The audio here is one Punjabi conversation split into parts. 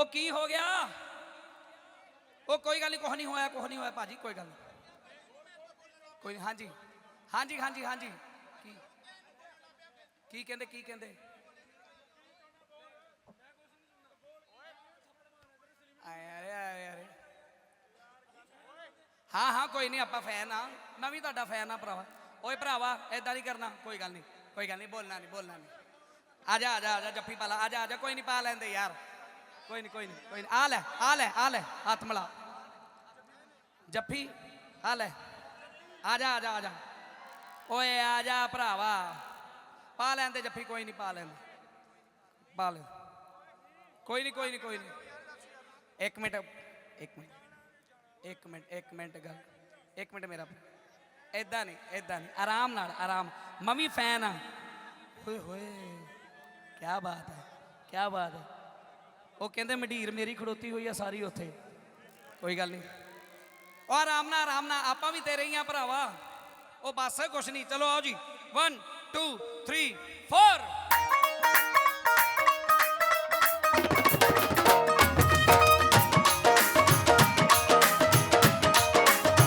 ਉਹ ਕੀ ਹੋ ਗਿਆ? ਉਹ ਕੋਈ ਗੱਲ ਨਹੀਂ, ਕੁਛ ਨਹੀਂ ਹੋਇਆ, ਕੁਛ ਨਹੀਂ ਹੋਇਆ ਭਾਜੀ, ਕੋਈ ਗੱਲ ਨਹੀਂ। ਕੋਈ ਹਾਂਜੀ ਹਾਂਜੀ ਹਾਂਜੀ ਹਾਂਜੀ। ਕੀ? ਕੀ ਕਹਿੰਦੇ ਕੀ ਕਹਿੰਦੇ? ਆਏ ਅਰੇ ਆਏ ਹਾਂ ਹਾਂ, ਕੋਈ ਨਹੀਂ, ਆਪਾਂ ਫੈਨ ਆ ਮੈਂ ਵੀ ਤੁਹਾਡਾ ਫੈਨ ਆ ਭਰਾਵਾ। ਓਏ ਭਰਾਵਾ ਐਦਾਂ ਨਹੀਂ ਕਰਨਾ, ਕੋਈ ਗੱਲ ਨਹੀਂ, ਕੋਈ ਗੱਲ ਨਹੀਂ, ਬੋਲਣਾ ਨਹੀਂ ਬੋਲਣਾ ਨਹੀਂ। ਆ ਜਾ ਆ ਜਾ ਆ ਜਾ, ਜੱਫੀ ਪਾ ਲਾ। ਆ ਜਾ ਆ ਜਾ, ਕੋਈ ਨਹੀਂ, ਪਾ ਲੈਂਦੇ ਯਾਰ। ਕੋਈ ਨਹੀਂ ਕੋਈ ਨਹੀਂ ਕੋਈ ਨਹੀਂ ਆ ਲੈ ਆ ਲੈ ਆ ਲੈ, ਹੱਥ ਮਿਲਾ। ਜੱਫੀ, ਆ ਲੈ। ਆ ਜਾ ਆ ਜਾ ਆ ਜਾ। ਓਏ, ਆ ਜਾ ਭਰਾਵਾ। ਪਾ ਲੈਂਦੇ ਜੱਫੀ, ਕੋਈ ਨਹੀਂ ਪਾ ਲੈਂਦੇ। ਪਾ ਲੈ। ਕੋਈ ਨਹੀਂ ਕੋਈ ਨਹੀਂ ਕੋਈ ਨਹੀਂ ਇੱਕ ਮਿੰਟ ਇੱਕ ਮਿੰਟ। ਇੱਕ ਮਿੰਟ ਇੱਕ ਮਿੰਟ ਗੱਲ। ਇੱਕ ਮਿੰਟ ਮੇਰਾ ਐਦਾਂ ਨਹੀਂ ਐਦਾਂ ਨਹੀਂ ਆਰਾਮ ਨਾਲ, ਆਰਾਮ। ਮੈਂ ਵੀ ਫੈਨ ਆ। ਓਏ ਹੋਏ ਕੀ ਬਾਤ ਹੈ ਕੀ ਬਾਤ ਹੈ। ਉਹ ਕਹਿੰਦੇ ਮੰਡੀਰ ਮੇਰੀ ਖੜੋਤੀ ਹੋਈ ਆ ਸਾਰੀ ਉੱਥੇ। ਕੋਈ ਗੱਲ ਨਹੀਂ। ਉਹ ਆਰਾਮ ਨਾਲ ਆਰਾਮ ਨਾਲ, ਆਪਾਂ ਵੀ ਤੇਰੇ ਹੀ ਆ ਭਰਾਵਾ। ਉਹ ਬਸ, ਕੁਛ ਨਹੀਂ। ਚਲੋ ਆਓ ਜੀ। 1 2 3 4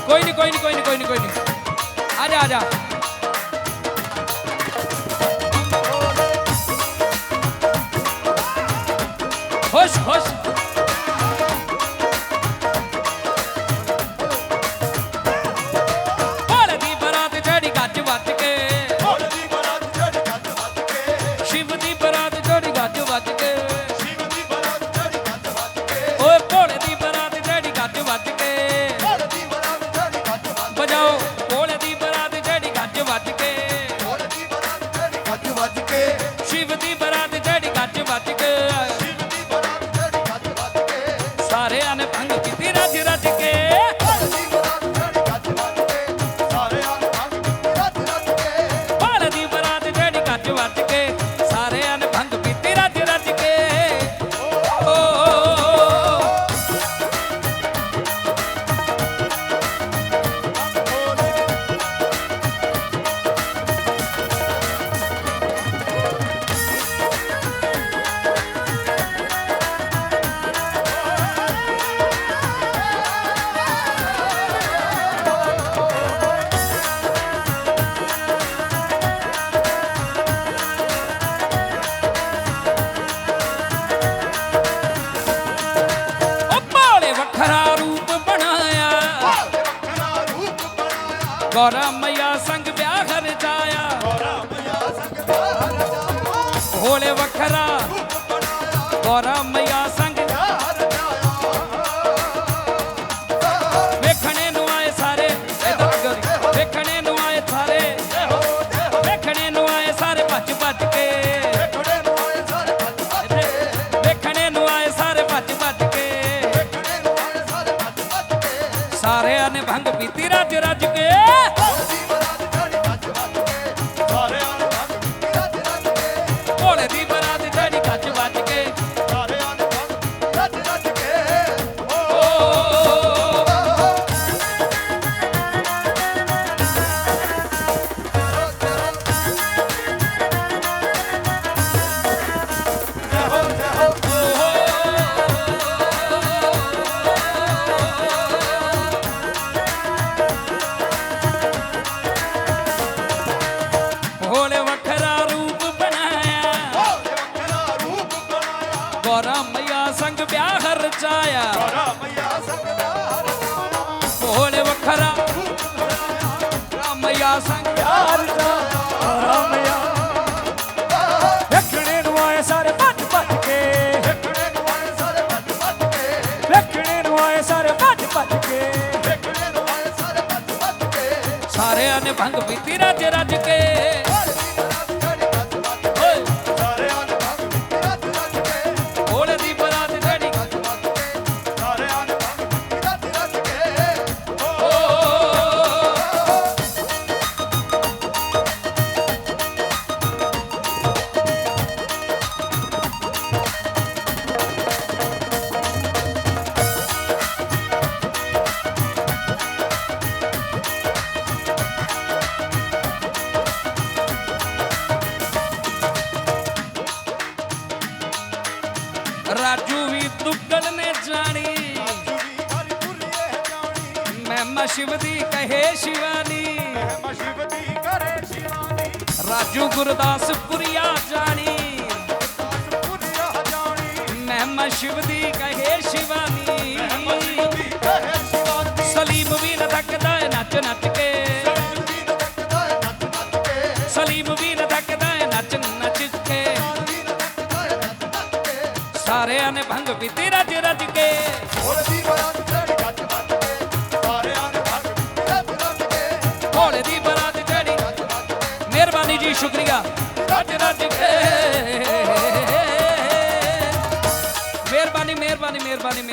ਕੋਈ ਨਹੀਂ ਕੋਈ ਨਹੀਂ ਕੋਈ ਨਹੀਂ ਕੋਈ ਨਹੀਂ ਕੋਈ ਨਹੀਂ। ਆ ਜਾ ਆ ਜਾ। hoş hoş. ਗੌਰਾ ਮਈਆ ਸੰਗ ਵਿਆਹ ਖਰਚਾਇਆ ਗੋਰਾ ਮਈਆ ਸੰਗ ਪਿਆਰ ਜਾਇਆ। ਭੋਲੇ ਵੱਖਰਾ ਰੂਪ ਗੌਰਾ ਮਈਆ ਸੰਗ ਵੇਖਣੇ ਨੂੰ ਆਏ ਸਾਰੇ ਏਦਾਂ ਵੇਖਣੇ ਨੂੰ ਆਏ ਸਾਰੇ, ਇਹੋ ਵੇਖਣੇ ਨੂੰ ਆਏ ਸਾਰੇ ਭੱਜ ਭੱਜ ਕੇ। ਵੇਖਣੇ ਨੂੰ ਆਏ ਸਾਰੇ ਭੱਜ ਭੱਜ ਕੇ। ਨੂੰ ਆਏ ਸਾਰੇ ਭੱਜ ਭੱਜ ਕੇ ਸਾਰਿਆਂ ਨੇ ਭੰਗ ਪੀਤੀ ਰੱਜ ਰੱਜ ਕੇ। ਗੌਰਾ ਮਈਆ ਸੰਗ ਵਿਆਹ ਰਚਾਇਆ ਗੋਰਾ ਮਈਆ ਸੰਗ ਪਿਆਰ ਜਾਇਆ। ਭੋਲੇ ਵੱਖਰਾ। ਰੂਪ ਬਣਾਇਆ ਗੌਰਾ ਮਈਆ ਸੰਗ ਪਿਆਰ ਜਾਇਆ। ਰਾਮਿਆ ਵੇਖਣੇ ਨੂੰ ਆਏ ਸਾਰੇ ਭੱਜ ਭੱਜ ਕੇ। ਵੇਖੜੇ ਨੂੰ ਆਏ ਸਾਰੇ ਭੱਜ ਭੱਜ ਕੇ। ਵੇਖਣੇ ਨੂੰ ਆਏ ਸਾਰੇ ਭੱਜ ਭੱਜ ਕੇ। ਵੇਖੜੇ ਨੂੰ ਆਏ ਸਾਰੇ ਭੱਜ ਭੱਜ ਕੇ। ਸਾਰਿਆਂ ਨੇ ਭੰਗ ਪੀਤੀ ਰੱਜ ਰੱਜ ਕੇ। ਮਹਿਮਾ ਸ਼ਿਵ ਦੀ ਕਹੇ ਸ਼ਿਵਾਨੀ। ਮਹਿਮਾ ਸ਼ਿਵ ਦੀ ਕਰੇ ਸ਼ਿਵਾਨੀ। ਰਾਜੂ ਗੁਰਦਾਸਪੁਰੀਆ ਜਾਣੀ। ਜਾਣੀ। ਮਹਿਮਾ ਸ਼ਿਵ ਦੀ ਕਹੇ ਸ਼ਿਵਾਨੀ। ਮਹਿਮਾ ਸ਼ਿਵ ਦੀ ਕਹੇ ਸ਼ਿਵਾਨੀ। ਸਲੀਮ ਵੀ ਨਾ ਥੱਕਦਾ ਨੱਚ ਨੱਚ ਕੇ। ਸਲੀਮ ਵੀ ਨਾ ਥੱਕਦਾ ਨੱਚ ਨੱਚ ਕੇ। ਸਾਰਿਆਂ ਨੇ ਭੰਗ ਪੀਤੀ ਰੱਜ ਭੋਲੇ ਦੀ ਬਰਾਤ ਚੜੀ। ਮਿਹਰਬਾਨੀ ਜੀ ਸ਼ੁਕਰੀਆ। ਰੱਜ ਰੱਜ ਕੇ। ਮਿਹਰਬਾਨੀ ਮਿਹਰਬਾਨੀ ਮਿਹਰਬਾਨੀ।